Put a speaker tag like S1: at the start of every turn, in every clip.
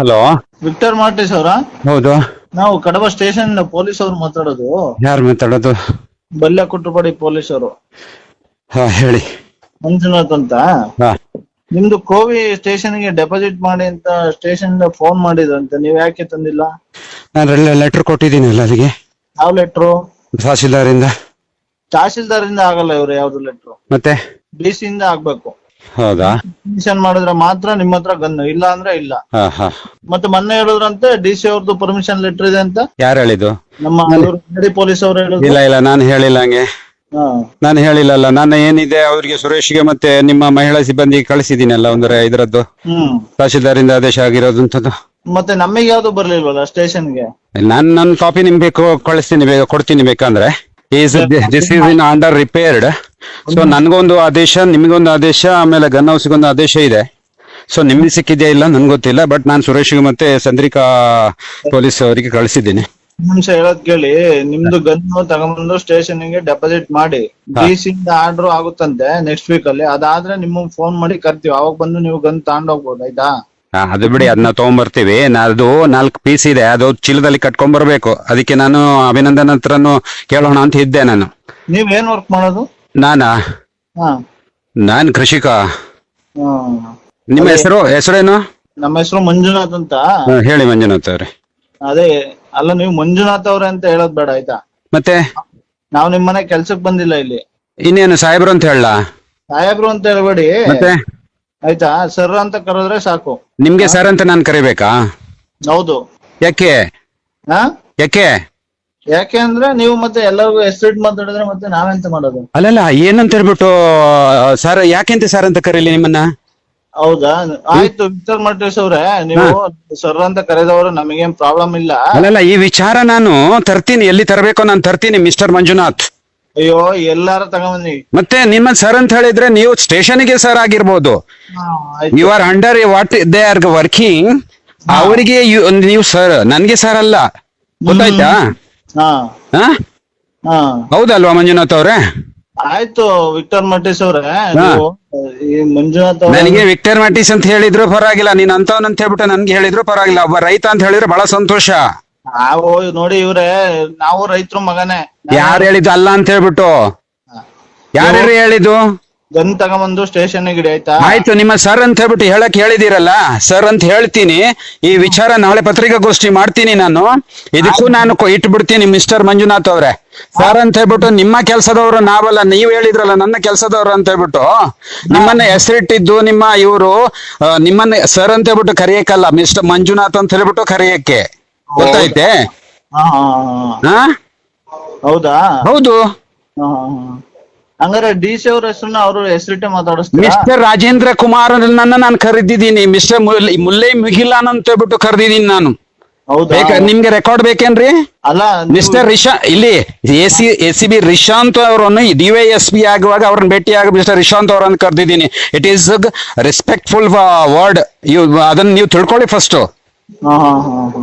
S1: Hello.
S2: Victor ಮಾರ್ಟಿಸ್ ಅವರ?
S1: ಹೌದು.
S2: ನಾವು ಕಡಬ ಸ್ಟೇಷನ್ ಪೊಲೀಸ್ ಅವ್ರು ಮಾತಾಡೋದು.
S1: ಯಾರು ಮಾತಾಡೋದು?
S2: ಬಲ್ಯ ಕುಟ್ರಪಾಡಿ ಪೊಲೀಸ್ ಅವರು.
S1: ಹಾ ಹೇಳಿ.
S2: ಮಂಜುನಾಥ್ ಅಂತ.
S1: ಹಾ.
S2: ನಿಮ್ದು ಕೋವಿ ಸ್ಟೇಷನ್ಗೆ ಡೆಪಾಸಿಟ್ ಮಾಡಿ ಅಂತ ಸ್ಟೇಷನ್ ಫೋನ್ ಮಾಡಿದ್ರಂತೆ. ನೀವ್ ಯಾಕೆ ತಂದಿಲ್ಲ?
S1: ನಾನು ಲೆಟರ್ ಕೊಟ್ಟಿದ್ದೀನಲ್ಲ ಅಲ್ಲಿಗೆ
S2: ಯಾವ ಲೆಟ್ರು?
S1: ತಹಸೀಲ್ದಾರಿಂದ
S2: ತಹಶೀಲ್ದಾರ್ ಇಂದ ಆಗಲ್ಲ ಇವ್ರು ಯಾವ್ದು ಲೆಟ್ರು.
S1: ಮತ್ತೆ?
S2: ಬಿ ಸಿ ಇಂದ ಆಗ್ಬೇಕು.
S1: ಹೌದಾ?
S2: ಪರ್ಮಿಷನ್ ಮಾಡಿದ್ರೆ ಮಾತ್ರ ನಿಮ್ಮ ಹತ್ರ ಗನ್ನು ಇಲ್ಲ ಅಂದ್ರೆ ಇಲ್ಲ.
S1: ಹಾ ಹಾ.
S2: ಮತ್ತೆ ಮೊನ್ನೆ ಹೇಳಿದ್ರಂತೆ ಡಿ ಸಿ ಅವ್ರದ್ದು ಪರ್ಮಿಷನ್ ಲೆಟರ್ ಇದೆ ಅಂತ.
S1: ಯಾರು ಹೇಳಿದ್ದು?
S2: ನಮ್ಮ ಪೊಲೀಸ್ ಅವರು ಹೇಳಿದ್ರು.
S1: ಇಲ್ಲ ಇಲ್ಲ ನಾನು ಹೇಳಿಲ್ಲ ಹಂಗೆ.
S2: ಹಾ.
S1: ನಾನು ಹೇಳಿಲ್ಲಲ್ಲ ನಾನು ಏನಿದೆ ಅವರಿಗೆ ಸುರೇಶ್ಗೆ ಮತ್ತೆ ನಿಮ್ಮ ಮಹಿಳಾ ಸಿಬ್ಬಂದಿ ಕಳಿಸಿದ್ದೀನಲ್ಲ ಒಂದರ ಇದರದ್ದು.
S2: ಹ್ಮ್.
S1: ತಹಸೀಲ್ದಾರಿಂದ ಆದೇಶ ಅಂತದ್ದು.
S2: ಮತ್ತೆ ನಮಗೆ ಯಾವ್ದು ಬರ್ಲಿಲ್ವಲ್ಲ ಸ್ಟೇಷನ್ಗೆ?
S1: ನಾನು ನನ್ನ ಕಾಪಿ ನಿಮ್ಗೆ ಬೇಕು ಕಳಿಸ್ತೀನಿ ಬೇಗ ಕೊಡ್ತೀನಿ ಬೇಕಂದ್ರೆ. Is this is in under repaired so ನನ್ಗೊಂದು ಆದೇಶ ನಿಮಗೊಂದು ಆದೇಶ ಆಮೇಲೆ ಗನ್ ಹೌಸ್ಗೊಂದು ಆದೇಶ ಇದೆ. ಸೊ ನಿಮ್ಗೆ ಸಿಕ್ಕಿದೆಯಾ ಇಲ್ಲ ನನ್ಗೆ ಗೊತ್ತಿಲ್ಲ ಬಟ್ ನಾನು ಸುರೇಶ್ಗೆ ಮತ್ತೆ ಚಂದ್ರಿಕಾ ಪೊಲೀಸ್ ಅವರಿಗೆ ಕಳಿಸಿದ್ದೀನಿ.
S2: ನಿಮಿಷ ಹೇಳೋದ್ ಕೇಳಿ ನಿಮ್ದು ಗನ್ನು ತಗೊಂಡ್ಬಂದು ಸ್ಟೇಷನ್ಗೆ ಡೆಪಾಸಿಟ್ ಮಾಡಿ. ಡಿ ಸಿ ಇಂದ ಆರ್ಡರ್ ಆಗುತ್ತಂತೆ ನೆಕ್ಸ್ಟ್ ವೀಕ್ ಅಲ್ಲಿ ಅದಾದ್ರೆ ನಿಮ್ಗೆ ಫೋನ್ ಮಾಡಿ ಕರ್ತೀವಿ. ಅವಾಗ ಬಂದು ನೀವು ಗನ್ ತಗೊಂಡೋಗ್ಬೋದು ಆಯ್ತಾ?
S1: ಆ, ಅದು ಬಿಡಿ ಅದನ್ನ ತಗೊಂಬರ್ತೀವಿ. ನಾ- ಅದು ನಾಲ್ಕು ಪೀಸ್ ಇದೆ ಅದು ಚೀಲದಲ್ಲಿ ಕಟ್ಕೊಂಡ್ ಬರ್ಬೇಕು. ಅದಕ್ಕೆ ನಾನು ಅಭಿನಂದನ್ ಹತ್ರನು ಕೇಳೋಣ ಅಂತ ಇದ್ದೆ ನಾನು.
S2: ನೀವ್ ಏನ್ ವರ್ಕ್ ಮಾಡೋದು?
S1: ನಾನಾ?
S2: ಹಾ.
S1: ನಾನ್ ಕೃಷಿಕ. ನಿಮ್ಮ ಹೆಸರು ಹೆಸರೇನು?
S2: ನಮ್ಮ ಹೆಸರು ಮಂಜುನಾಥ್ ಅಂತ.
S1: ಹಾ, ಹೇಳಿ ಮಂಜುನಾಥ್ ಅವ್ರೆ.
S2: ಅದೇ ಅಲ್ಲ ನೀವು ಮಂಜುನಾಥ್ ಅವ್ರೆ ಅಂತ ಹೇಳೋದ್ ಬೇಡ ಆಯ್ತಾ?
S1: ಮತ್ತೆ?
S2: ನಾವು ನಿಮ್ ಮನೆ ಕೆಲ್ಸಕ್ ಬಂದಿಲ್ಲ ಇಲ್ಲಿ.
S1: ಇನ್ನೇನು ಸಾಹೇಬ್ರು ಅಂತ ಹೇಳಲಾ?
S2: ಸಾಹೇಬ್ರು ಅಂತ ಹೇಳ್ಬೇಡಿ.
S1: ಮತ್ತೆ?
S2: ಆಯ್ತಾ ಸರ್ ಅಂತ ಕರೆದ್ರೆ ಸಾಕು.
S1: ನಿಮ್ಗೆ ಸರ್ ಅಂತ ನಾನು ಕರಿಬೇಕಾ?
S2: ಹೌದು.
S1: ಯಾಕೆ?
S2: ಹಾ?
S1: ಯಾಕೆ?
S2: ಯಾಕೆ ಅಂದ್ರೆ ನೀವು ಮತ್ತೆ ಎಲ್ಲರಿಗೂ ಎಸ್ಟೇಟ್ ಮಾತಾಡಿದ್ರೆ ಮತ್ತೆ ನಾವೆಂತ ಮಾಡೋದು?
S1: ಅಲ್ಲಲ್ಲ ಏನಂತ ಹೇಳ್ಬಿಟ್ಟು ಸರ್ ಯಾಕೆಂತ ಸರ್ ಅಂತ ಕರೀಲಿ ನಿಮ್ಮನ್ನ?
S2: ಹೌದಾ? ಆಯ್ತು ವಿಕ್ಟರ್ ಅವ್ರೆ ನೀವು ಸರ್ ಅಂತ ಕರೆದವರು ನಮಗೇನ್ ಪ್ರಾಬ್ಲಮ್ ಇಲ್ಲ.
S1: ಅಲ್ಲಲ್ಲ ಈ ವಿಚಾರ ನಾನು ತರ್ತೀನಿ ಎಲ್ಲಿ ತರಬೇಕೋ ನಾನು ತರ್ತೀನಿ ಮಿಸ್ಟರ್ ಮಂಜುನಾಥ್.
S2: ಅಯ್ಯೋ ಎಲ್ಲಾರು ತಗೊಂಬನ್ನಿ.
S1: ಮತ್ತೆ ನಿಮ್ಮ ಸರ್ ಅಂತ ಹೇಳಿದ್ರೆ ನೀವು ಸ್ಟೇಷನ್ಗೆ ಸರ್ ಆಗಿರ್ಬೋದು. You are under what they are working ಅವರಿಗೆ ನೀವು ಸರ್ ನನ್ಗೆ ಸರ್ ಅಲ್ಲ. ಗೊತ್ತಾಯ್ತಾ?
S2: ಹಾ.
S1: ಹಾ?
S2: ಹಾ.
S1: ಹೌದಲ್ವಾ ಮಂಜುನಾಥ್ ಅವ್ರೆ?
S2: ಆಯ್ತು ವಿಕ್ಟರ್ ಮರ್ಟೇಶ್ ಅವ್ರೆ ನೀವು ಈ ಮಂಜುನಾಥ್ ಅವ್ರೆ.
S1: ನನಗೆ ವಿಕ್ಟರ್ ಮ್ಯಾಟಿಸ್ ಅಂತ ಹೇಳಿದ್ರು ಪರವಾಗಿಲ್ಲ ನೀನ್ ಅಂತವನ್ ಅಂತ ಹೇಳ್ಬಿಟ್ಟು ನನ್ಗೆ ಹೇಳಿದ್ರು ಪರವಾಗಿಲ್ಲ ಒಬ್ಬ ರೈತ ಅಂತ ಹೇಳಿದ್ರೆ ಬಹಳ ಸಂತೋಷ.
S2: ನಾವು ನೋಡಿ ಇವ್ರೆ ನಾವು ರೈತರು ಮಗನೇ.
S1: ಯಾರು ಹೇಳಿದ್ದು ಅಲ್ಲ ಅಂತ ಹೇಳ್ಬಿಟ್ಟು? ಯಾರು ಹೇಳಿದ್ದು?
S2: ಗನ್ ತಗೊಂಬಂದು ಸ್ಟೇಷನ್ ಗಿಡಿ ಆಯ್ತಾ?
S1: ಆಯ್ತು ನಿಮ್ಮ ಸರ್ ಅಂತ ಹೇಳ್ಬಿಟ್ಟು ಹೇಳಕ್ ಹೇಳಿದಿರಲ್ಲ ಸರ್ ಅಂತ ಹೇಳ್ತೀನಿ. ಈ ವಿಚಾರ ನಾಳೆ ಪತ್ರಿಕಾಗೋಷ್ಠಿ ಮಾಡ್ತೀನಿ ನಾನು. ಇದಕ್ಕೂ ನಾನು ಕೊ- ಇಟ್ಬಿಡ್ತೀನಿ ಮಿಸ್ಟರ್ ಮಂಜುನಾಥ್ ಅವ್ರೆ. ಸರ್ ಅಂತ ಹೇಳ್ಬಿಟ್ಟು ನಿಮ್ಮ ಕೆಲಸದವರು ನಾವಲ್ಲ ನೀವ್ ಹೇಳಿದ್ರಲ್ಲ ನನ್ನ ಕೆಲಸದವ್ರು ಅಂತ ಹೇಳ್ಬಿಟ್ಟು. ನಿಮ್ಮನ್ನ ಹೆಸರಿಟ್ಟಿದ್ದು ನಿಮ್ಮ ಇವರು ನಿಮ್ಮನ್ನ ಸರ್ ಅಂತ ಹೇಳ್ಬಿಟ್ಟು ಕರೆಯಕ್ಕಲ್ಲ ಮಿಸ್ಟರ್ ಮಂಜುನಾಥ್ ಅಂತ ಹೇಳ್ಬಿಟ್ಟು ಕರೆಯಕ್ಕೆ. ಗೊತ್ತಾಯ್ತೆ?
S2: ಹಾ ಹಾ, ಹಾ.
S1: ಹಾ?
S2: ಹೌದಾ?
S1: ಹೌದು.
S2: ಹಾ, ಹಾ, ಹಾ. ಹಂಗಾರೆ ಡಿ ಸಿ ಅವ್ರ ಹೆಸರನ್ನ ಅವರು ಹೆಸರಿಟ್ಟೆ ಮಾತಾಡಿಸ್ತಾರೆ?
S1: ಮಿಸ್ಟರ್ ರಾಜೇಂದ್ರ ಕುಮಾರ್ ನನ್ನ ನಾನು ಕರೆದಿದ್ದೀನಿ. ಮಿಸ್ಟರ್ ಮುಲ್ಲೈ ಮುಗಿಲಾನ್ ಅಂತ ಹೇಳ್ಬಿಟ್ಟು ಕರೆದಿದ್ದೀನಿ ನಾನು.
S2: ಹೌದಾ?
S1: ಬೇಕಾ ನಿಮ್ಗೆ ರೆಕಾರ್ಡ್ ಬೇಕೇನ್ರಿ?
S2: ಅಲ್ಲ
S1: ಮಿಸ್ಟರ್ ರಿಶಾ ಇಲ್ಲಿ AC C A C B Rishanth ಅವರನ್ನು ಡಿ ವೈ ಎಸ್ ಪಿ ಆಗುವಾಗ ಅವ್ರನ್ನ ಭೇಟಿಯಾಗ ಮಿಸ್ಟರ್ ರಿಶಾಂತ್ ಅವರನ್ನು ಕರೆದಿದ್ದೀನಿ. ಇಟ್ ಈಸ್ ರೆಸ್ಪೆಕ್ಟ್ಫುಲ್ ವರ್ಡ್ ಅದನ್ನ ನೀವು ತಿಳ್ಕೊಳ್ಳಿ ಫಸ್ಟ್
S2: ಹಾ, ಹಾ, ಹಾ.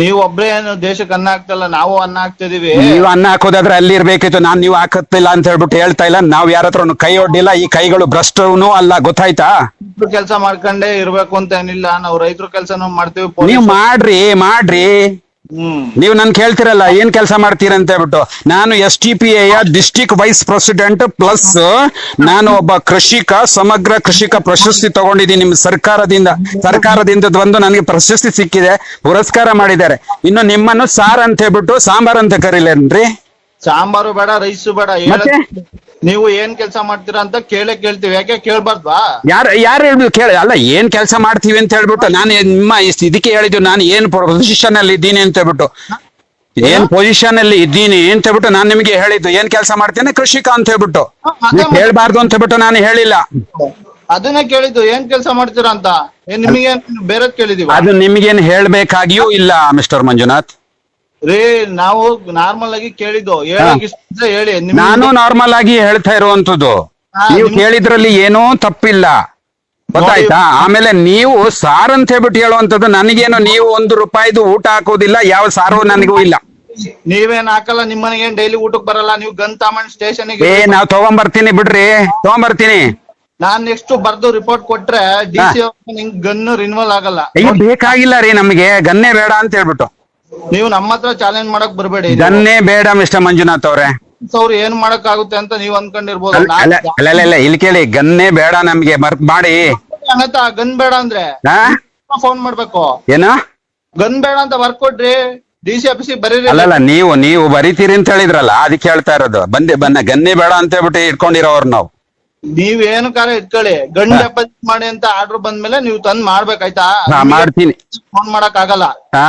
S2: ನೀವು ಒಬ್ರೇ ಏನು ದೇಶಕ್ಕೆ ಅನ್ನ ಹಾಕ್ತಲ್ಲ ನಾವು ಅನ್ನ ಹಾಕ್ತಿದೀವಿ
S1: ನೀವು ಅನ್ನ ಹಾಕೋದಾದ್ರೆ ಅಲ್ಲಿ ಇರ್ಬೇಕಿತ್ತು. ನಾನ್ ನೀವು ಹಾಕತ್ತಿಲ್ಲ ಅಂತ ಹೇಳ್ಬಿಟ್ಟು ಹೇಳ್ತಾ ಇಲ್ಲ. ನಾವ್ ಯಾರ ಹತ್ರನು ಕೈ ಒಡ್ಡಿಲ್ಲ. ಈ ಕೈಗಳು ಭ್ರಷ್ಟನೂ ಅಲ್ಲ. ಗೊತ್ತಾಯ್ತಾ?
S2: ಕೆಲಸ ಮಾಡ್ಕೊಂಡೇ ಇರ್ಬೇಕು ಅಂತ ಏನಿಲ್ಲ. ನಾವು ರೈತರ ಕೆಲಸನೂ ಮಾಡ್ತೀವಿ
S1: ನೀವು ಮಾಡ್ರಿ ಮಾಡ್ರಿ. ನೀವು ನನ್ ಕೇಳ್ತಿರಲ್ಲ, ಏನ್ ಕೆಲಸ ಮಾಡ್ತೀರ ಅಂತ ಹೇಳ್ಬಿಟ್ಟು. ನಾನು S T P A district vice president plus ನಾನು ಒಬ್ಬ ಕೃಷಿಕ, ಸಮಗ್ರ ಕೃಷಿಕ ಪ್ರಶಸ್ತಿ ತಗೊಂಡಿದ್ದೀನಿ ನಿಮ್ ಸರ್ಕಾರದಿಂದ. ಸರ್ಕಾರದಿಂದ ಬಂದು ನನಗೆ ಪ್ರಶಸ್ತಿ ಸಿಕ್ಕಿದೆ, ಪುರಸ್ಕಾರ ಮಾಡಿದ್ದಾರೆ. ಇನ್ನು ನಿಮ್ಮನ್ನು ಸಾರ್ ಅಂತ ಹೇಳ್ಬಿಟ್ಟು ಸಾಂಬಾರ್ ಅಂತ ಕರೀಲೇನ್ರಿ?
S2: ಸಾಂಬಾರು ಬೇಡ ರೈಸು ಬೇಡ
S1: ಮತ್ತೆ?
S2: ನೀವು ಏನ್ ಕೆಲಸ ಮಾಡ್ತೀರಾ ಅಂತ ಕೇಳೇ ಕೇಳ್ತೀವಿ. ಯಾಕೆ ಕೇಳ್ಬಾರ್ದ್ವಾ?
S1: ಯಾರು ಯಾರು ಹೇಳ್ಬಿಟ್ಟು ಕೇಳಿ. ಅಲ್ಲ ಏನ್ ಕೆಲಸ ಮಾಡ್ತೀವಿ ಅಂತ ಹೇಳ್ಬಿಟ್ಟು ನಾನು ನಿಮ್ಮ ಇಸ್- ಇದಕ್ಕೆ ಹೇಳಿದ್ದು ನಾನು ಏನ್ ಪೊಸಿಷನ್ ಅಲ್ಲಿ ಇದ್ದೀನಿ ಅಂತ ಹೇಳ್ಬಿಟ್ಟು. ಏನ್ ಪೊಸಿಷನ್ ಅಲ್ಲಿ ಇದ್ದೀನಿ ಅಂತ ಹೇಳ್ಬಿಟ್ಟು ನಾನು ನಿಮಗೆ ಹೇಳಿದ್ದು. ಏನ್ ಕೆಲಸ ಮಾಡ್ತೇನೆ ಕೃಷಿಕ ಅಂತ ಹೇಳ್ಬಿಟ್ಟು.
S2: ಹ, ಅದೇ
S1: ನೀವು ಹೇಳ್ಬಾರ್ದು ಅಂತ ಹೇಳ್ಬಿಟ್ಟು ನಾನು ಹೇಳಿಲ್ಲ.
S2: ಅದನ್ನ ಕೇಳಿದ್ದು. ಏನ್ ಕೆಲಸ ಮಾಡ್ತೀರಾ ಅಂತ. ಏನ್ ನಿಮಗೆ ಬೇರೆ ಕೇಳಿದೀವಿ?
S1: ಅದು ನಿಮಗೇನು ಹೇಳ್ಬೇಕಾಗಿಯೂ ಇಲ್ಲ ಮಿಸ್ಟರ್ ಮಂಜುನಾಥ್.
S2: ರೀ ನಾವು ನಾರ್ಮಲ್ ಆಗಿ ಕೇಳಿದ್ದು. ಹೇಳಕ್ ಇಷ್ಟ ಇದ್ರೆ ಹೇಳಿ. ನಿಮ್ಗೆ-
S1: ನಾನು ನಾರ್ಮಲ್ ಆಗಿ ಹೇಳ್ತಾ ಇರುವಂತದ್ದು
S2: ಹಾ,
S1: ನೀವು
S2: ನಿಮ್-
S1: ಕೇಳಿದ್ರಲ್ಲಿ ಏನೂ ತಪ್ಪಿಲ್ಲ. ಗೊತ್ತಾಯ್ತಾ? ಆಮೇಲೆ ನೀವು ಸಾರ್ ಅಂತ ಹೇಳ್ಬಿಟ್ಟು ಹೇಳುವಂತದ್ದು ನನಗೇನು ನೀವು ಒಂದು ರೂಪಾಯಿದು ಊಟ ಹಾಕೋದಿಲ್ಲ ಯಾವ ಸಾರು ನನಗೂ ಇಲ್ಲ.
S2: ನೀವೇನ್ ಹಾಕಲ್ಲ ನಿಮ್ಮನೆಗೆ ಡೈಲಿ ಊಟಕ್ ಬರಲ್ಲ ನೀವು ಗನ್ ಸ್ಟೇಷನ್
S1: ಏ ನಾವ್ ತಗೊಂಬರ್ತೀನಿ ಬಿಡ್ರಿ. ತಗೊಂಬರ್ತೀನಿ.
S2: ನಾನ್ ನೆಕ್ಸ್ಟ್ ಬರ್ದು ರಿಪೋರ್ಟ್ ಕೊಟ್ರೆ ಡಿ ಸಿ ಗನ್ ರಿನ್ವಲ್ ಆಗಲ್ಲ.
S1: ಬೇಕಾಗಿಲ್ಲ ರೀ ನಮ್ಗೆ ಗನ್ನೇ ಬೇಡ ಅಂತ ಹೇಳ್ಬಿಟ್ಟು.
S2: ನೀವು ನಮ್ಮ ಹತ್ರ ಚಾಲೆಂಜ್ ಮಾಡಕ್ ಬರ್ಬೇಡಿ.
S1: ಇದನ್ನೇ ಬೇಡ ಮಿಸ್ಟರ್ ಮಂಜುನಾಥ್ ಅವ್ರೆ.
S2: ಅವ್ರು ಏನ್ ಮಾಡಕ್ ಆಗುತ್ತೆ ಅಂತ ನೀವ್ ಅನ್ಕೊಂಡಿರ್ಬೋದು.
S1: ಅಲ್ಲ ಅಲ್ಲ ಅಲ್ಲ, ಅಲ್ಲ, ಅಲ್ಲ ಇಲ್ಲಿ ಕೇಳಿ ಗನ್ನೇ ಬೇಡ ನಮ್ಗೆ ಮರ್ಕ್ ಮಾಡಿ.
S2: ಗನ್ ಬೇಡ ಅಂದ್ರೆ
S1: ಹಾ
S2: ಫೋನ್ ಮಾಡ್ಬೇಕು.
S1: ಏನು?
S2: ಗನ್ ಬೇಡ ಅಂತ ವರ್ಕ್ ಕೊಡ್ರಿ ಡಿ ಸಿ ಆಫೀಸ್ ಬರೀ
S1: ಅಲ್ಲಲ್ಲ ನೀವು ನೀವು ಬರಿತೀರಿ ಅಂತ ಹೇಳಿದ್ರಲ್ಲ ಅದಕ್ಕೆ ಹೇಳ್ತಾ ಇರೋದು. ಬಂದೆ ಬನ್ನ ಗನ್ನೇ ಬೇಡ ಅಂತ ಹೇಳ್ಬಿಟ್ಟು ಇಟ್ಕೊಂಡಿರೋರು ನಾವು.
S2: ನೀವ್ ಏನು ಕಾರ ಇಟ್ಕೊಳ್ಳಿ. ಗನ್ ಡೆಪಾಸಿಟ್ ಮಾಡಿ ಅಂತ ಆರ್ಡರ್ ಬಂದ್ಮೇಲೆ ನೀವು ತಂದ್ ಮಾಡ್ಬೇಕಾಯ್ತಾ
S1: ಹಾ ಮಾಡ್ತೀನಿ.
S2: ಫೋನ್ ಮಾಡಕ್ ಆಗಲ್ಲ
S1: ಹಾ?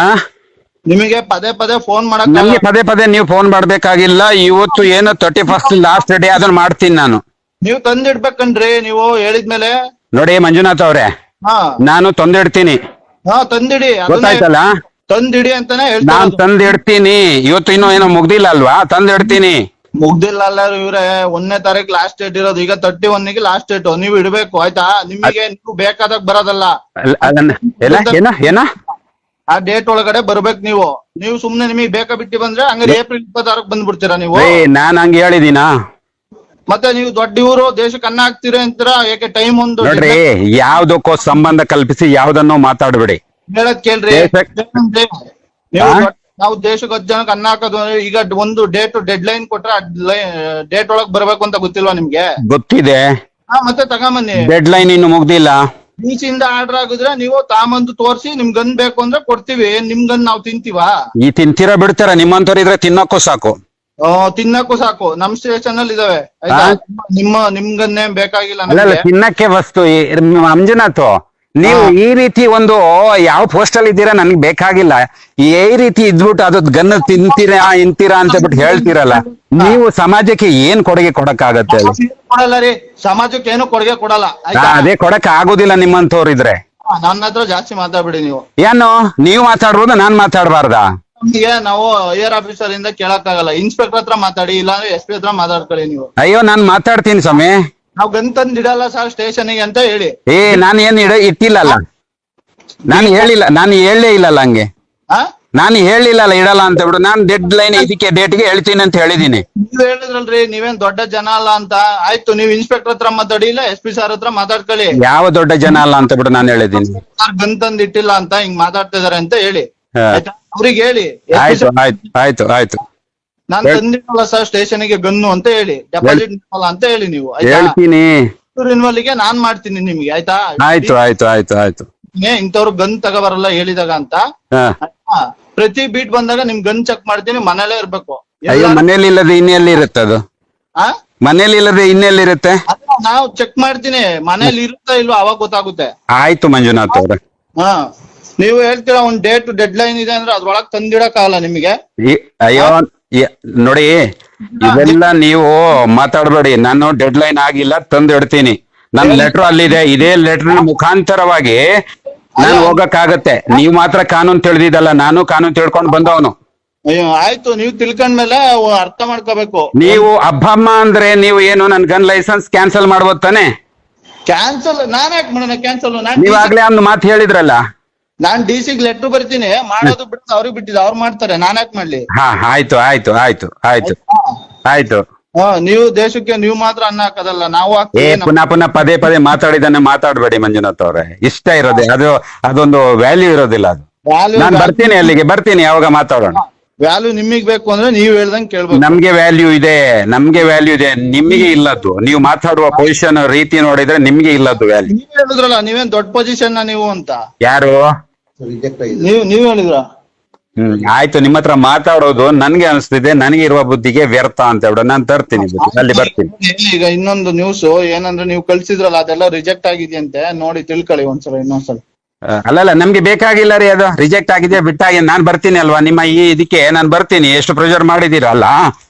S2: ನಿಮಗೆ ಪದೇ ಪದೇ ಫೋನ್ ಮಾಡಕ್
S1: ನಮ್ಗೆ ಪದೇ ಪದೇ ನೀವು ಫೋನ್ ಮಾಡ್ಬೇಕಾಗಿಲ್ಲ. ಇವತ್ತು ಏನು ತರ್ಟಿ ಫಸ್ಟ್ ಲಾಸ್ಟ್ ಡೇ ಅದನ್ನ ಮಾಡ್ತೀನಿ ನಾನು.
S2: ನೀವು ತಂದಿಡ್ಬೇಕನ್ರಿ ನೀವು ಹೇಳಿದ್ಮೇಲೆ
S1: ನೋಡಿ ಮಂಜುನಾಥ್ ಅವ್ರೆ
S2: ಹಾ.
S1: ನಾನು ತಂದಿಡ್ತೀನಿ.
S2: ಹಾ ತಂದಿಡಿ. ಅದನ್ನೇ
S1: ಗೊತ್ತಾಯ್ತಲ್ಲ?
S2: ತಂದಿಡಿ ಅಂತಾನೆ ಹೇಳ್ತಾ
S1: ನಾನ್. ತಂದಿಡ್ತೀನಿ. ಇವತ್ತು ಇನ್ನೂ ಏನೋ ಮುಗ್ದಿಲ್ಲ ಅಲ್ವಾ? ತಂದಿಡ್ತೀನಿ.
S2: ಮುಗ್ದಿಲ್ಲ ಅಲ್ಲ ಇವ್ರೆ. ಒಂದನೇ ತಾರೀಕು ಲಾಸ್ಟ್ ಡೇಟ್ ಇರೋದು. ಈಗ ತರ್ಟಿ ಒನ್ನಿಗೆ ಲಾಸ್ಟ್ ಡೇಟ್ ನೀವು ಇಡ್ಬೇಕು ಆಯ್ತಾ? ನಿಮಗೆ ನೀವು ಬೇಕಾದಾಗ ಬರೋದಲ್ಲ.
S1: ಅಲ್ಲ- ಅದನ್ನ ಏನ ಏನ?
S2: ಆ ಡೇಟ್ ಒಳಗಡೆ ಬರ್ಬೇಕು ನೀವು. ನೀವು ಸುಮ್ನೆ ನಿಮಗೆ ಬೇಕಾ ಬಿಟ್ಟು ಬಂದ್ರೆ ಹಂಗಾರೆ ಏಪ್ರಿಲ್ ಇಪ್ಪತ್ತಾರಕ್ಕೆ ಬಂದ್ಬಿಡ್ತೀರಾ ನೀವು?
S1: ಏ ನಾನ್ ಹಂಗ ಹೇಳಿದೀನಾ?
S2: ಮತ್ತೆ ನೀವು ದೊಡ್ಡ ಇವರು ದೇಶಕ್ಕೆ ಅನ್ನ ಹಾಕ್ತೀರಿ ಅಂತೀರಾ? ಯಾಕೆ ಟೈಮ್ ಒಂದು
S1: ನೋಡ್ರಿ ಯಾವ್ದಕ್ಕೋ ಸಂಬಂಧ ಕಲ್ಪಿಸಿ ಯಾವ್ದನ್ನೋ ಮಾತಾಡ್ಬೇಡಿ.
S2: ಹೇಳದ್ ಕೇಳ್ರಿ.
S1: ದೇಶಕ್-
S2: ನೀವು? ದೊಡ್ಡ- ನಾವು ದೇಶಕ್ಕೆ ಹತ್ತು ಜನಕ್ಕೆ ಅನ್ನ ಹಾಕೋದು ಅಂದ್ರೆ ಈಗ ಒಂದು ಡೇಟ್ ಡೆಡ್ ಲೈನ್ ಕೊಟ್ರೆ ಡೇಟ್ ಒಳಗ್ ಬರ್ಬೇಕು ಅಂತ ಗೊತ್ತಿಲ್ವಾ ನಿಮ್ಗೆ?
S1: ಗೊತ್ತಿದೆ.
S2: ಹಾ ಮತ್ತೆ ತಗೊಂಬನ್ನಿ.
S1: ಡೆಡ್ ಲೈನ್ ಇನ್ನು ಮುಗ್ದಿಲ್ಲ.
S2: ಬೀಚಿಂದ ಆರ್ಡರ್ ಆಗಿದ್ರೆ ನೀವು ತಾಮಂದು ತೋರಿಸಿ ನಿಮ್ ಗನ್ ಬೇಕು ಅಂದ್ರೆ ಕೊಡ್ತೀವಿ. ನಿಮ್ ಗನ್ ನಾವು ತಿಂತೀವಾ?
S1: ಈ ತಿಂತೀರಾ ಬಿಡ್ತಾರ? ನಿಮ್ಮಂತವ್ರು ಇದ್ರೆ ತಿನ್ನಕ್ಕೂ ಸಾಕು.
S2: ಆ, ತಿನ್ನಕ್ಕೂ ಸಾಕು. ನಮ್ ಸ್ಟೇಷನ್ ಅಲ್ಲಿ ಇದಾವೆ. ಆಯ್ತಾ?
S1: ಹಾ?
S2: ನಿಮ್ಮ ನಿಮ್ ಗನ್ನೇ ಬೇಕಾಗಿಲ್ಲ ನಮ್ಗೆ.
S1: ತಿನ್ನಕ್ಕೆ ವಸ್ತು ಈ- ಮಂಜುನಾಥ್ ನೀವು ಈ ರೀತಿ ಒಂದು ಯಾವ ಪೋಸ್ಟ್ ಅಲ್ಲಿ ಇದ್ದೀರಾ? ನನ್ಗೆ ಬೇಕಾಗಿಲ್ಲ. ಈ ರೀತಿ ಇದ್ಬಿಟ್ಟು ಅದು ಗನ್ ತಿಂತೀರಾ ಇಂತೀರಾ ಅಂತ ಬಿಟ್ಟು ಹೇಳ್ತೀರಲ್ಲ ನೀವು ಸಮಾಜಕ್ಕೆ ಏನ್ ಕೊಡುಗೆ ಕೊಡಕ್ ಆಗತ್ತೆ
S2: ಏನು ಕೊಡಲ್ಲ ರೀ. ಸಮಾಜಕ್ಕೆ ಏನು ಕೊಡುಗೆ ಕೊಡಲ್ಲ.
S1: ಅದೇ ಕೊಡಕ್ ಆಗೋದಿಲ್ಲ
S2: ನಿಮ್ಮಂತವ್ರಿದ್ರೆ ನನ್ನ ಹತ್ರ ಜಾಸ್ತಿ ಮಾತಾಡ್ಬಿಡಿ ನೀವು.
S1: ಏನು? ನೀವು ಮಾತಾಡ್ಬೋದು ನಾನ್ ಮಾತಾಡ್ಬಾರ್ದಾ?
S2: ನಮ್ಗೆ ನಾವು ಏರ್ ಆಫೀಸರ್ ಇಂದ ಕೇಳಕ್ಕಾಗಲ್ಲ. ಇನ್ಸ್ಪೆಕ್ಟರ್ ಹತ್ರ ಮಾತಾಡಿ ಇಲ್ಲಾಂದ್ರೆ ಎಸ್ ಪಿ ಹತ್ರ ಮಾತಾಡ್ಕೊಳ್ಳಿ ನೀವು.
S1: ಅಯ್ಯೋ ನಾನ್ ಮಾತಾಡ್ತೀನಿ ಸ್ವಾಮಿ.
S2: ನಾವ್ ಗನ್ ತಂದ್ ಇಡಲ್ಲ ಸರ್ ಸ್ಟೇಷನ್ಗೆ ಅಂತ ಹೇಳಿ.
S1: ಏ ನಾನು ಏನ್ ಇಡ ಇಟ್ಟಿಲ್ಲಲ್ಲ. ನಾನು ಹೇಳಿಲ್ಲ ನಾನು ಹೇಳಲೇ ಇಲ್ಲಲ್ಲ ಹಂಗೆ.
S2: ನಾನ್
S1: ನಾನು ಹೇಳಿಲ್ಲಲ್ಲ ಇಡಲ್ಲ ಅಂತ ಬಿಡು. ನಾನು ಡೆಡ್ ಲೈನ್ ಇದಕ್ಕೆ ಡೇಟ್ಗೆ ಹೇಳ್ತೀನಿ ಅಂತ ಹೇಳಿದೀನಿ.
S2: ನೀವ್ ಹೇಳಿದ್ರಲ್ರಿ ನೀವೇನ್ ದೊಡ್ಡ ಜನ ಅಲ್ಲ ಅಂತ. ಆಯ್ತು ನೀವ್ ಇನ್ಸ್ಪೆಕ್ಟರ್ ಹತ್ರ ಮಾತಾಡಿ ಇಲ್ಲ ಎಸ್ ಪಿ ಸರ್ ಹತ್ರ ಮಾತಾಡ್ಕೊಳ್ಳಿ.
S1: ಯಾವ ದೊಡ್ಡ ಜನ ಅಲ್ಲ ಅಂತ ಬಿಡು ನಾನು ಹೇಳಿದೀನಿ.
S2: ಸರ್ ಗನ್ ತಂದ್ ಇಟ್ಟಿಲ್ಲ ಅಂತ ಹಿಂಗ್ ಮಾತಾಡ್ತಾ ಇದಾರೆ ಅಂತ ಹೇಳಿ. ಆಯ್ತಾ? ಅವ್ರಿಗೆ ಹೇಳಿ.
S1: ಆಯ್ತು ಆಯ್ತು ಆಯ್ತು ಆಯ್ತು.
S2: ನಾನ್ ತಂದಿಟ್ಟಲ್ಲ ಸರ್ ಸ್ಟೇಷನ್ಗೆ ಗನ್ನು ಅಂತ ಹೇಳಿ. ಡೆಪಾಸಿಟ್ ಅಂತ ಹೇಳಿ ನೀವು
S1: ಹೇಳ್ತೀನಿ.
S2: ರಿನ್ವಲ್ಗೆ ನಾನ್ ಮಾಡ್ತೀನಿ ನಿಮ್ಗೆ ಆಯ್ತಾ?
S1: ಆಯ್ತು ಆಯ್ತು ಆಯ್ತು ಆಯ್ತು.
S2: ಇಂಥವ್ರು ಗನ್ ತಗೋಬರಲ್ಲ ಹೇಳಿದಾಗ ಅಂತ. ಪ್ರತಿ ಬೀಟ್ ಬಂದಾಗ ನಿಮ್ ಗನ್ ಚೆಕ್ ಮಾಡ್ತೀನಿ ಮನೇಲೇ ಇರ್ಬೇಕು.
S1: ಅಯ್ಯೋ ಮನೇಲಿ ಇಲ್ಲದೆ ಇನ್ನೆಲ್ಲಿ ಇರುತ್ತೆ ಅದು?
S2: ಆ?
S1: ಮನೇಲಿ ಇಲ್ಲದೆ ಇನ್ನೆಲ್ಲಿ
S2: ಇರುತ್ತೆ? ನಾವು ಚೆಕ್ ಮಾಡ್ತೀನಿ. ಮನೇಲಿ ಇರುತ್ತಾ ಇಲ್ವಾ ಅವಾಗ ಗೊತ್ತಾಗುತ್ತೆ.
S1: ಆಯ್ತು ಮಂಜುನಾಥ್ ಅವ್ರೆ.
S2: ಹಾ. ನೀವು ಹೇಳ್ತೀರಾ ಒಂದ್ ಡೇಟ್ ಡೆಡ್ ಲೈನ್ ಇದೆ ಅಂದ್ರೆ ಅದ್ರೊಳಗ್ ತಂದಿಡಕ್ಕಾಗಲ್ಲ ನಿಮಗೆ?
S1: ಈ- ಅಯ್ಯೋ ನೋಡಿ ಇದೆಲ್ಲ ನೀವು ಮಾತಾಡಬೇಡಿ. ನಾನು ಡೆಡ್ ಲೈನ್ ಆಗಿಲ್ಲ ತಂದು ಇಡ್ತೀನಿ. ನನ್ನ ಲೆಟರ್ ಅಲ್ಲಿದೆ. ಇದೇ ಲೆಟರ್ ಮುಖಾಂತರವಾಗಿ ನಾನು ಹೋಗಕ್ಕಾಗತ್ತೆ. ನೀವು ಮಾತ್ರ ಕಾನೂನು ತಿಳಿದಿದ್ದಲ್ಲ ನಾನು ಕಾನೂನು ತಿಳ್ಕೊಂಡು ಬಂದವನು.
S2: ಅಯ್ಯೋ ಆಯ್ತು ನೀವು ತಿಳ್ಕೊಂಡ್ಮೇಲೆ ಅರ್ಥ ಮಾಡ್ಕೋಬೇಕು.
S1: ನೀವು ಅಬ್ಬಮ್ಮ ಅಂದ್ರೆ ನೀವು ಏನು ನನ್ ಗನ್ ಲೈಸೆನ್ಸ್ ಕ್ಯಾನ್ಸಲ್ ಮಾಡ್ಬೋದು ತಾನೆ?
S2: ಕ್ಯಾನ್ಸಲ್ ನಾನ್ ಯಾಕೆ ಮಾಡೋಣ? ಕ್ಯಾನ್ಸಲ್ ನೀವಾಗ್ಲೇ
S1: ನೀವ್ ಆಗ್ಲೇ ಒಂದು ಮಾತು ಹೇಳಿದ್ರಲ್ಲ.
S2: ನಾನ್ ಡಿ ಸಿ ಲೆಟರ್ ಬರ್ತೀನಿ. ಮಾಡೋದು ಬಿಟ್ಟು ಅವ್ರಿಗೆ ಬಿಟ್ಟಿದ್ದು. ಅವ್ರು ಮಾಡ್ತಾರೆ. ನಾನ್ ಯಾಕೆ ಮಾಡ್ಲಿ?
S1: ಹಾ ಆಯ್ತು ಆಯ್ತು ಆಯ್ತು ಆಯ್ತು. ಆಯ್ತು?
S2: ಹಾ ನೀವು ದೇಶಕ್ಕೆ ನೀವು ಮಾತ್ರ ಅನ್ನ ಹಾಕೋದಲ್ಲ ನಾವು
S1: ಏ
S2: ಹಾಕ್ತೀವಿ ನಮ್-
S1: ಪುನಃ ಪುನಃ ಪದೇ ಪದೇ ಮಾತಾಡಿದನ್ನ ಮಾತಾಡಬೇಡಿ ಮಂಜುನಾಥ್ ಅವ್ರೆ. ಇಷ್ಟ ಇರೋದೆ. ಅದು ಅದೊಂದು ವ್ಯಾಲ್ಯೂ ಇರೋದಿಲ್ಲ ಅದು. ನಾನ್ ಬರ್ತೀನಿ ಅಲ್ಲಿಗೆ ಬರ್ತೀನಿ ಯಾವಾಗ ಮಾತಾಡೋಣ.
S2: ವ್ಯಾಲ್ಯೂ ನಿಮಗ್ ಬೇಕು ಅಂದ್ರೆ ನೀವ್ ಹೇಳ್ದಂಗೆ ಕೇಳ್ಬೋದು
S1: ನಮ್ಗೆ ವ್ಯಾಲ್ಯೂ ಇದೆ ನಮ್ಗೆ ವ್ಯಾಲ್ಯೂ ಇದೆ ನಿಮಗೆ ಇಲ್ಲದ್ದು. ನೀವು ಮಾತಾಡುವ ಪೊಸಿಷನ್ ರೀತಿ ನೋಡಿದ್ರೆ ನಿಮ್ಗೆ ಇಲ್ಲದ್ದು ವ್ಯಾಲ್ಯೂ
S2: ನೀವ್ ಹೇಳಿದ್ರಲ್ಲ ನೀವೇನ್ ದೊಡ್ಡ ಪೊಸಿಷನ್ ನೀವು ಅಂತ?
S1: ಯಾರು?
S2: ನೀವ್ ನೀವ್ ಹೇಳಿದ್ರ?
S1: ಹ್ಮ್ ಆಯ್ತು ನಿಮ್ಮ ಹತ್ರ ಮಾತಾಡೋದು ನನ್ಗೆ ಅನಿಸ್ತಿದೆ ನನಗೆ ಇರುವ ಬುದ್ಧಿಗೆ ವ್ಯರ್ಥ ಅಂತ ಹೇಳ್ಬಿಡು ನಾನ್ ತರ್ತೀನಿ ಬುದ್ಧಿ. ಅಲ್ಲಿ ಬರ್ತೀನಿ.
S2: ಈಗ ಇನ್ನೊಂದು ನ್ಯೂಸ್ ಏನಂದ್ರೆ ನೀವು ಕಳ್ಸಿದ್ರಲ್ಲ ಅದೆಲ್ಲ ರಿಜೆಕ್ಟ್ ಆಗಿದೆಯಂತೆ ನೋಡಿ ತಿಳ್ಕೊಳ್ಳಿ ಒಂದ್ಸಲ ಇನ್ನೊಂದ್ಸಲ.
S1: ಆ, ಅಲ್ಲಲ್ಲ ನಮ್ಗೆ ಬೇಕಾಗಿಲ್ಲ ರೀ ಅದು ರಿಜೆಕ್ಟ್ ಆಗಿದೆ ಬಿಟ್ಟಾಗಿ ನಾನ್ ಬರ್ತೀನಿ ಅಲ್ವಾ ನಿಮ್ಮ ಈ ಇದಕ್ಕೆ ನಾನ್ ಬರ್ತೀನಿ ಎಷ್ಟು ಪ್ರೆಷರ್ ಮಾಡಿದೀರಲ್ಲ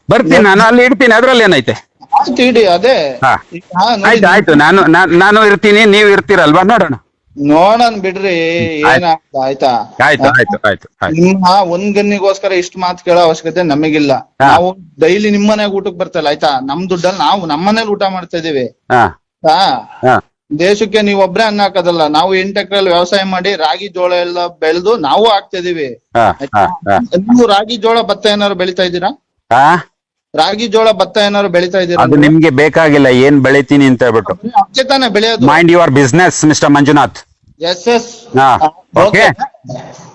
S1: ಬರ್ತೀನಿ ನಾನು ಅಲ್ಲಿ ಇಡ್ತೀನಿ ಅದ್ರಲ್ಲಿ ಏನೈತೆ?
S2: ಆಯ್ತು ಇಡಿ ಅದೇ.
S1: ಹಾ.
S2: ಈಗ ನೋಡಿ,
S1: ಆಯ್ತು ಆಯ್ತು ನಾನು ನಾನ್- ನಾನು ಇರ್ತೀನಿ ನೀವು ಇರ್ತೀರಲ್ವಾ ನೋಡೋಣ.
S2: ನೋಡೋಣ ಬಿಡ್ರಿ ಏನಾಗ್ತಾ ಆಯ್ತಾ.
S1: ಆಯ್ತು? ಆಯ್ತು ಆಯ್ತು ಆಯ್ತು
S2: ನಿಮ್ಮ ಒಂದ್ ಗನ್ನಿಗೋಸ್ಕರ ಇಷ್ಟು ಮಾತು ಕೇಳೋ ಅವಶ್ಯಕತೆ ನಮಗಿಲ್ಲ. ನಾವು ಡೈಲಿ ನಿಮ್ ಮನೆಗ್ ಊಟಕ್ ಬರ್ತಲ್ಲ ಆಯ್ತಾ? ನಮ್ ದುಡ್ಡಲ್ಲಿ ನಾವು ನಮ್ ಮನೇಲಿ ಊಟ ಮಾಡ್ತಾ ಇದೀವಿ. ದೇಶಕ್ಕೆ ನೀವ್ ಒಬ್ರೇ ಅನ್ನ ಹಾಕೋದಲ್ಲ ನಾವು ಎಂಟು ಎಕರೆಲ್ಲಿ ವ್ಯವಸಾಯ ಮಾಡಿ ರಾಗಿ ಜೋಳ ಎಲ್ಲ ಬೆಳೆದು ನಾವು
S1: ಹಾಕ್ತಾ ಇದೀವಿ.
S2: ನೀವು ರಾಗಿ ಜೋಳ ಭತ್ತ ಏನಾರು ಬೆಳಿತಾ ಇದ್ದೀರಾ ರಾಗಿ ಜೋಳ ಭತ್ತ ಏನಾರು ಬೆಳಿತಾ ಇದ್ದೀರಾ
S1: ಅದು ನಿಮ್ಗೆ ಬೇಕಾಗಿಲ್ಲ ಏನ್ ಬೆಳಿತೀನಿ ಅಂತ ಹೇಳ್ಬಿಟ್ಟು.
S2: ಅಷ್ಟೇ ತಾನೇ ಬೆಳೆಯೋದು.
S1: Mind your business mister Manjunath.
S2: Yes yes
S1: ಹಾ, okay.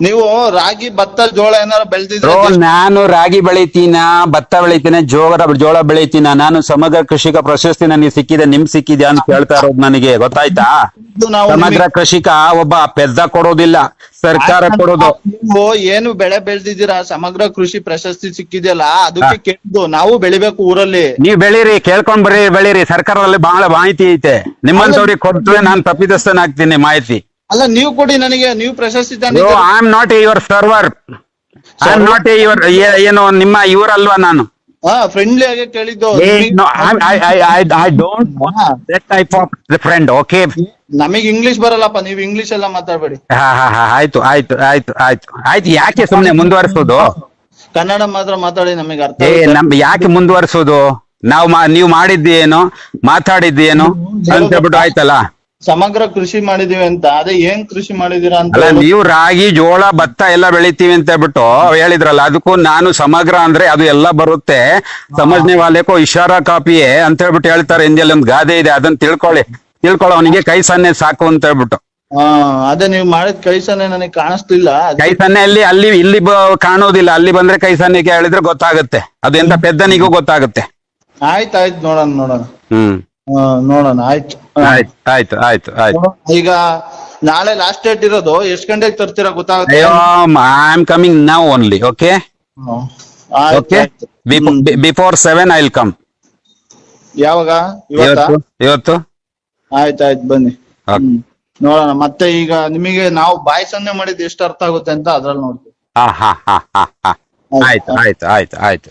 S2: ನೀವು ರಾಗಿ ಭತ್ತ ಜೋಳ ಏನಾರ ಬೆಳೆದಿದ್ರೆ
S1: ನಾನು ರಾಗಿ ಬೆಳಿತೀನ ಭತ್ತ ಬೆಳಿತೀನಿ ಜೋಳ ಜೋಳ ಬೆಳಿತೀನ ನಾನು ಸಮಗ್ರ ಕೃಷಿಕ ಪ್ರಶಸ್ತಿ ನನಗೆ ಸಿಕ್ಕಿದೆ ನಿಮ್ ಸಿಕ್ಕಿದ್ಯಾ ಅಂತ ಕೇಳ್ತಾ ಇರೋದು ನನಗೆ ಗೊತ್ತಾಯ್ತಾ?
S2: ನಾವು
S1: ಸಮಗ್ರ ಕೃಷಿಕ ಒಬ್ಬ ಪೆದ್ದ ಕೊಡೋದಿಲ್ಲ ಸರ್ಕಾರ ಕೊಡೋದು.
S2: ನೀವು ಏನು ಬೆಳೆ ಬೆಳೆದಿದ್ದೀರಾ ಸಮಗ್ರ ಕೃಷಿ ಪ್ರಶಸ್ತಿ ಸಿಕ್ಕಿದೆಯಲ್ಲ ಅದಕ್ಕೆ ಕೇಳಿದ್ದು ನಾವು ಬೆಳಿಬೇಕು ಊರಲ್ಲಿ.
S1: ನೀವ್ ಬೆಳೀರಿ ಕೇಳ್ಕೊಂಡ್ ಬರ್ರಿ ಬೆಳೀರಿ ಸರ್ಕಾರದಲ್ಲಿ ಬಹಳ ಮಾಹಿತಿ ಐತೆ. ನಿಮ್ಮಂತವ್ರಿಗೆ ಕೊಟ್ರೆ ನಾನು ಹಾಕ್ತೀನಿ ಮಾಹಿತಿ.
S2: ಅಲ್ಲ ನೀವು ಕೊಡಿ ನನಗೆ ನೀವು ಪ್ರಶಸ್ತಿ
S1: I am not your server I am not your ಏನು ನಿಮ್ಮ ಇವರಲ್ವಾ ನಾನು?
S2: ಹಾ ಫ್ರೆಂಡ್ಲಿ ಆಗಿ ಕೇಳಿದ್ದು.
S1: I don't that type of friend okay
S2: ನಮಗೆ ಇಂಗ್ಲಿಷ್ ಬರಲ್ಲಪ್ಪ ನೀವು ಇಂಗ್ಲಿಷ್ ಎಲ್ಲ ಮಾತಾಡ್ಬೇಡಿ.
S1: ಹಾ ಹಾ ಹಾ ಆಯ್ತು ಆಯ್ತು ಆಯ್ತು ಆಯ್ತು. ಆಯ್ತು ಯಾಕೆ ಸುಮ್ನೆ ಮುಂದುವರಿಸೋದು?
S2: ಕನ್ನಡ ಮಾತ್ರ ಮಾತಾಡಿ ನಮಗೆ ಅರ್ಥ
S1: ಏ
S2: ಆಗುತ್ತೆ.
S1: ನಮ್ ಯಾಕೆ ಮುಂದುವರಿಸೋದು? ನಾವು ಮಾ ನೀವು ಮಾಡಿದ್ದೇನು ಮಾತಾಡಿದ್ದೇನು ಅಂತ ಹೇಳ್ಬಿಟ್ಟು ಆಯ್ತಲ್ಲ?
S2: ಸಮಗ್ರ ಕೃಷಿ ಮಾಡಿದೀವಿ ಅಂತ. ಅದೇ ಏನ್ ಕೃಷಿ ಮಾಡಿದೀರಾ ಅಂತ
S1: ಅಲ್ಲ ನೀವು ರಾಗಿ ಜೋಳ ಭತ್ತ ಎಲ್ಲ ಬೆಳಿತೀವಿ ಅಂತ ಹೇಳ್ಬಿಟ್ಟು ಹೇಳಿದ್ರಲ್ಲ ಅದಕ್ಕೂ ನಾನು ಸಮಗ್ರ ಅಂದ್ರೆ ಅದು ಎಲ್ಲ ಬರುತ್ತೆ. ಸಮಜ್ನೆ ವಾಲೆಕೋ ಇಶಾರಾ ಕಾಪಿಯೇ ಅಂತ ಹೇಳ್ಬಿಟ್ಟು ಹೇಳ್ತಾರೆ ಹಿಂದಿಯಲ್ಲಿ ಒಂದು ಗಾದೆ ಇದೆ ಅದನ್ನ ತಿಳ್ಕೊಳ್ಳಿ. ತಿಳ್ಕೊಳ್ಳೋ ಅವನಿಗೆ ಕೈ ಸನ್ನೆ ಸಾಕು ಅಂತ ಹೇಳ್ಬಿಟ್ಟು.
S2: ಹಾ ಅದೇ ನೀವು ಮಾಡಿದ ಸನ್ನೆ ನನಗೆ ಕಾಣಿಸ್ತಿಲ್ಲ
S1: ಕೈ ಸನ್ನೆ ಅಲ್ಲಿ ಅಲ್ಲಿ ಇಲ್ಲಿ ಬ- ಕಾಣೋದಿಲ್ಲ. ಅಲ್ಲಿ ಬಂದ್ರೆ ಕೈ ಸನ್ನೆಗೆ ಹೇಳಿದ್ರೆ ಗೊತ್ತಾಗುತ್ತೆ. ಅದು ಎಂತ ಪೆದ್ದನಿಗೂ ಗೊತ್ತಾಗುತ್ತೆ.
S2: ಆಯ್ತಾಯ್ತು ಆಯ್ತು ನೋಡೋಣ ನೋಡೋಣ.
S1: ಹ್ಮ್.
S2: ಹಾ, ನೋಡೋಣ ಆಯ್ತು.
S1: ಆಯ್ತು ಆಯ್ತು ಆಯ್ತು ಆಯ್ತು.
S2: ಈಗ ನಾಳೆ ಲಾಸ್ಟ್ ಡೇಟ್ ಇರೋದು ಎಷ್ಟ್ ಗಂಟೆಗೆ ತರ್ತೀರಾ ಗೊತ್ತಾಗುತ್ತೆ?
S1: ಅಯ್ಯೋ I am coming now only okay
S2: hmm. ಆಯ್ತು,
S1: ಓಕೆ
S2: ಆಯ್ತು. ಹ್ಮ್.
S1: Before seven I will come
S2: ಯಾವಾಗ? ಇವತ್ತಾ?
S1: ಇವತ್ತು ಇವತ್ತು?
S2: ಆಯ್ತು ಆಯ್ತು ಬನ್ನಿ.
S1: Okay.
S2: ಹ್ಮ್. ನೋಡೋಣ ಮತ್ತೆ ಈಗ ನಿಮಗೆ ನಾವು ಬಾಯ್ ಸನ್ನೆ ಮಾಡಿದ್ ಎಷ್ಟು ಅರ್ಥ ಆಗುತ್ತೆ ಅಂತ ಅದ್ರಲ್ಲಿ ನೋಡ್ತೀವಿ.
S1: ಹಾ ಹಾ ಹಾ ಹಾ ಹಾ. ಆಯ್ತು. ಆಯ್ತು ಆಯ್ತು ಆಯ್ತು.